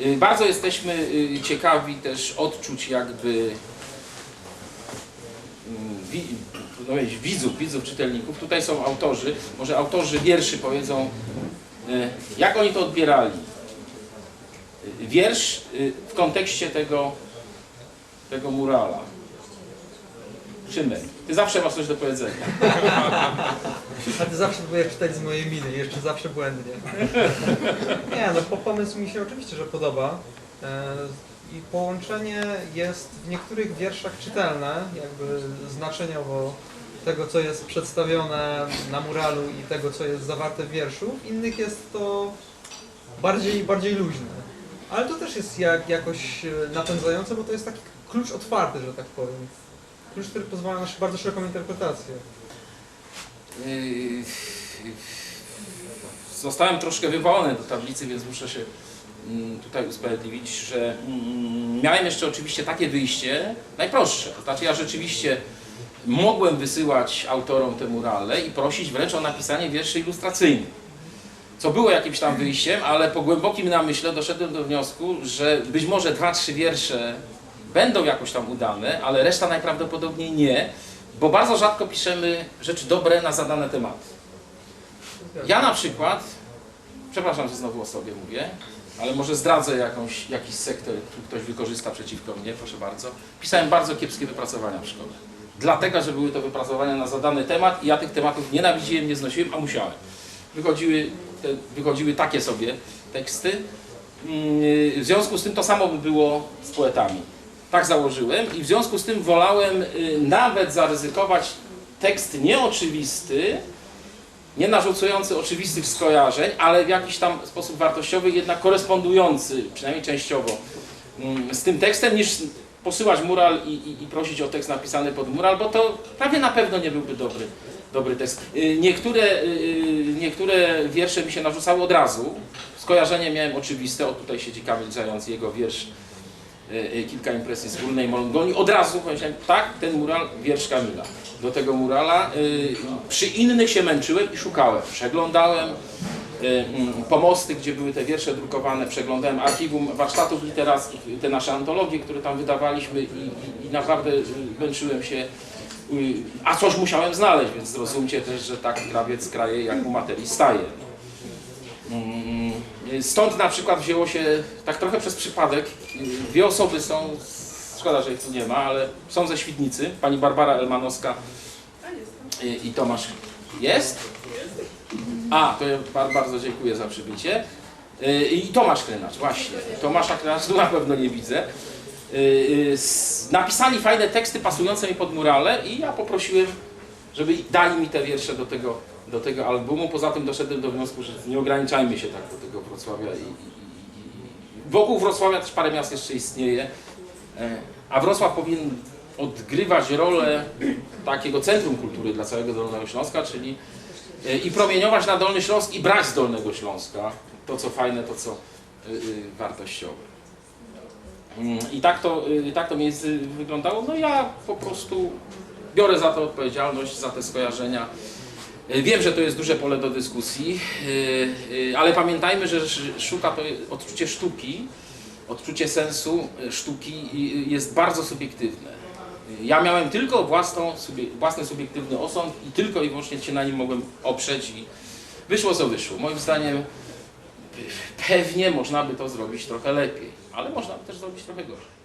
Y, Bardzo jesteśmy y, ciekawi też odczuć jakby mm, no widzów, widzów, czytelników. Tutaj są autorzy, może autorzy wierszy powiedzą, y, jak oni to odbierali. Wiersz w kontekście tego, tego murala. Szymek, ty zawsze masz coś do powiedzenia. A ty zawsze próbujesz czytać z mojej miny, jeszcze zawsze błędnie. Nie, no po pomysł mi się oczywiście, że podoba. E, I połączenie jest w niektórych wierszach czytelne, jakby znaczeniowo tego, co jest przedstawione na muralu i tego, co jest zawarte w wierszu. W innych jest to bardziej, bardziej luźne. Ale to też jest jak, jakoś e, napędzające, bo to jest taki klucz otwarty, że tak powiem. Klucz, który pozwala na bardzo szeroką interpretację. Yy, Zostałem troszkę wywalony do tablicy, więc muszę się mm, tutaj usprawiedliwić, że mm, miałem jeszcze oczywiście takie wyjście najprostsze. To znaczy ja rzeczywiście mogłem wysyłać autorom te murale i prosić wręcz o napisanie wierszy ilustracyjnych. Co było jakimś tam wyjściem, ale po głębokim namyśle doszedłem do wniosku, że być może dwa, trzy wiersze będą jakoś tam udane, ale reszta najprawdopodobniej nie, bo bardzo rzadko piszemy rzeczy dobre na zadane tematy. Ja na przykład, przepraszam, że znowu o sobie mówię, ale może zdradzę jakąś, jakiś sektor, który ktoś wykorzysta przeciwko mnie, proszę bardzo. Pisałem bardzo kiepskie wypracowania w szkole. Dlatego, że były to wypracowania na zadany temat i ja tych tematów nienawidziłem, nie znosiłem, a musiałem. Wychodziły, te, wychodziły takie sobie teksty. Mm, W związku z tym to samo by było z poetami. Tak założyłem i w związku z tym wolałem y, nawet zaryzykować tekst nieoczywisty, nie narzucający oczywistych skojarzeń, ale w jakiś tam sposób wartościowy, jednak korespondujący, przynajmniej częściowo, mm, z tym tekstem, niż posyłać mural i, i, i prosić o tekst napisany pod mural, bo to prawie na pewno nie byłby dobry, dobry tekst. Y, Niektóre, y, niektóre wiersze mi się narzucały od razu. Skojarzenie miałem oczywiste, o tutaj siedzi Kamil Zając, jego wiersz Kilka impresji z górnej Mongonii. Od razu pomyślałem, tak, ten mural, wiersz Kamila. Do tego murala. y, Przy innych się męczyłem i szukałem. Przeglądałem mm, pomosty, gdzie były te wiersze drukowane, przeglądałem archiwum warsztatów literackich, te nasze antologie, które tam wydawaliśmy i, i, i naprawdę męczyłem się. y, A coś musiałem znaleźć, więc zrozumcie też, że tak krawiec kraje, jak mu materii staje. Stąd na przykład wzięło się, tak trochę przez przypadek, dwie osoby są, szkoda, że ich tu nie ma, ale są ze Świdnicy, pani Barbara Elmanowska i, Tomasz jest. A, to ja bar- bardzo dziękuję za przybycie. Y, I Tomasz Krynacz, właśnie. Tomasza Krynacz tu na pewno nie widzę. Y, y, Napisali fajne teksty pasujące mi pod murale i ja poprosiłem, żeby dali mi te wiersze do tego, do tego albumu. Poza tym doszedłem do wniosku, że nie ograniczajmy się tak do tego Wrocławia. I, i, i, wokół Wrocławia też parę miast jeszcze istnieje. E, A Wrocław powinien odgrywać rolę takiego centrum kultury dla całego Dolnego Śląska, czyli e, i promieniować na Dolny Śląsk i brać z Dolnego Śląska to co fajne, to co y, wartościowe. Mm, I tak to, tak to miejsce wyglądało. No ja po prostu biorę za to odpowiedzialność, za te skojarzenia. Y, Wiem, że to jest duże pole do dyskusji, y, y, ale pamiętajmy, że sz- sztuka to odczucie sztuki, odczucie sensu sztuki jest bardzo subiektywne. Ja miałem tylko własną, własny subiektywny osąd i tylko i wyłącznie się na nim mogłem oprzeć i wyszło co wyszło. Moim zdaniem pewnie można by to zrobić trochę lepiej, ale można by też zrobić trochę gorzej.